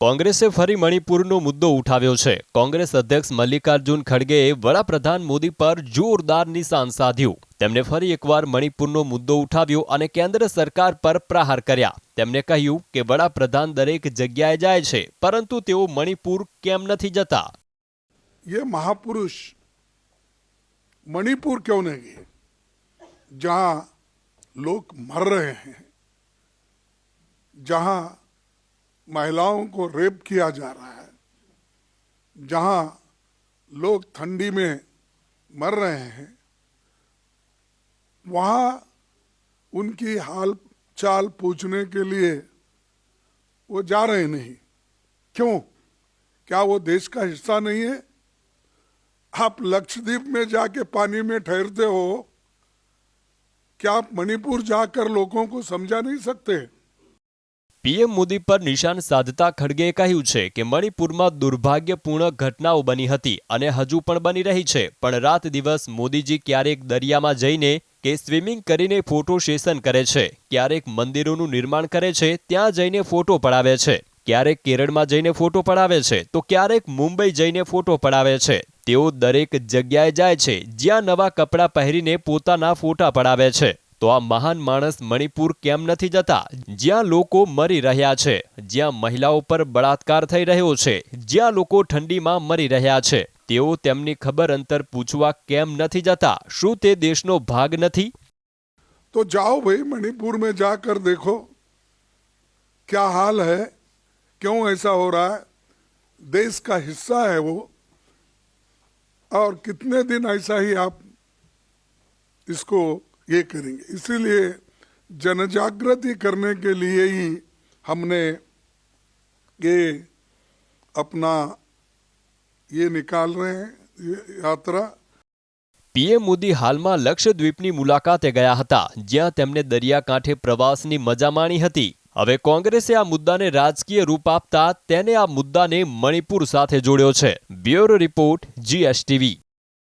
કોંગ્રેસે ફરી મણિપુરનો મુદ્દો ઉઠાવ્યો છે કોંગ્રેસ અધ્યક્ષ મલ્લિકાર્જુન ખડગેએ વડાપ્રધાન મોદી પર જોરદાર નિશાન સાધ્યું તેમણે ફરી એકવાર મણિપુરનો મુદ્દો ઉઠાવ્યો અને કેન્દ્ર સરકાર પર પ્રહાર કર્યા તેમણે કહ્યું કે વડાપ્રધાન દરેક જગ્યાએ જાય છે પરંતુ તેઓ મણિપુર કેમ નથી જતા ये महापुरुष मणिपुर क्यों नहीं गए जहां लोग मर रहे हैं जहां महिलाओं को रेप किया जा रहा है, जहाँ लोग ठंडी में मर रहे हैं, वहाँ उनकी हाल चाल पूछने के लिए वो जा रहे नहीं। क्यों? क्या वो देश का हिस्सा नहीं है? आप लक्षद्वीप में जाके पानी में ठहरते हो, क्या आप मणिपुर जाकर लोगों को समझा नहीं सकते? પીએમ મોદી પર નિશાન સાધતા ખડગેએ કહ્યું છે કે મણિપુરમાં દુર્ભાગ્યપૂર્ણ ઘટનાઓ બની હતી અને હજુ પણ બની રહી છે. પણ રાત દિવસ મોદીજી ક્યારેક દરિયામાં જઈને કે સ્વિમિંગ કરીને ફોટો સેશન કરે છે, ક્યારેક મંદિરોનું નિર્માણ કરે છે, ત્યાં જઈને ફોટો પડાવે છે. ક્યારેક કેરળમાં જઈને ફોટો પડાવે છે, તો ક્યારેક મુંબઈ જઈને ફોટો પડાવે છે. તેઓ દરેક જગ્યાએ જાય છે, જ્યાં નવા કપડાં પહેરીને પોતાના ફોટા પડાવે છે. તો આ મહાન માણસ મણિપુર કેમ નથી જતા જ્યાં લોકો મરી રહ્યા છે જ્યાં મહિલાઓ પર બળાત્કાર થઈ રહ્યો છે જ્યાં લોકો ઠંડીમાં મરી રહ્યા છે તેઓ તેમની ખબર અંતર પૂછવા કેમ નથી જતા શું તે દેશનો ભાગ નથી तो जाओ भाई मणिपुर में जाकर देखो क्या हाल है क्यों ऐसा हो रहा है देश का हिस्सा है वो और कितने दिन ऐसा ही आप इसको ये करेंगे इसीलिए जनजागृति करने के लिए ही हमने ये अपना ये निकाल रहे हैं ये यात्रा પીએમ મોદી હાલમાં લક્ષદ્વીપની મુલાકાતે ગયા હતા જ્યાં તેમને દરિયાકાંઠે પ્રવાસની મજા માણી હતી હવે કોંગ્રેસે આ મુદ્દાને રાજકીય રૂપ આપતા તેને આ મુદ્દાને મણિપુર સાથે જોડ્યો છે બ્યુરો રિપોર્ટ જીએસટીવી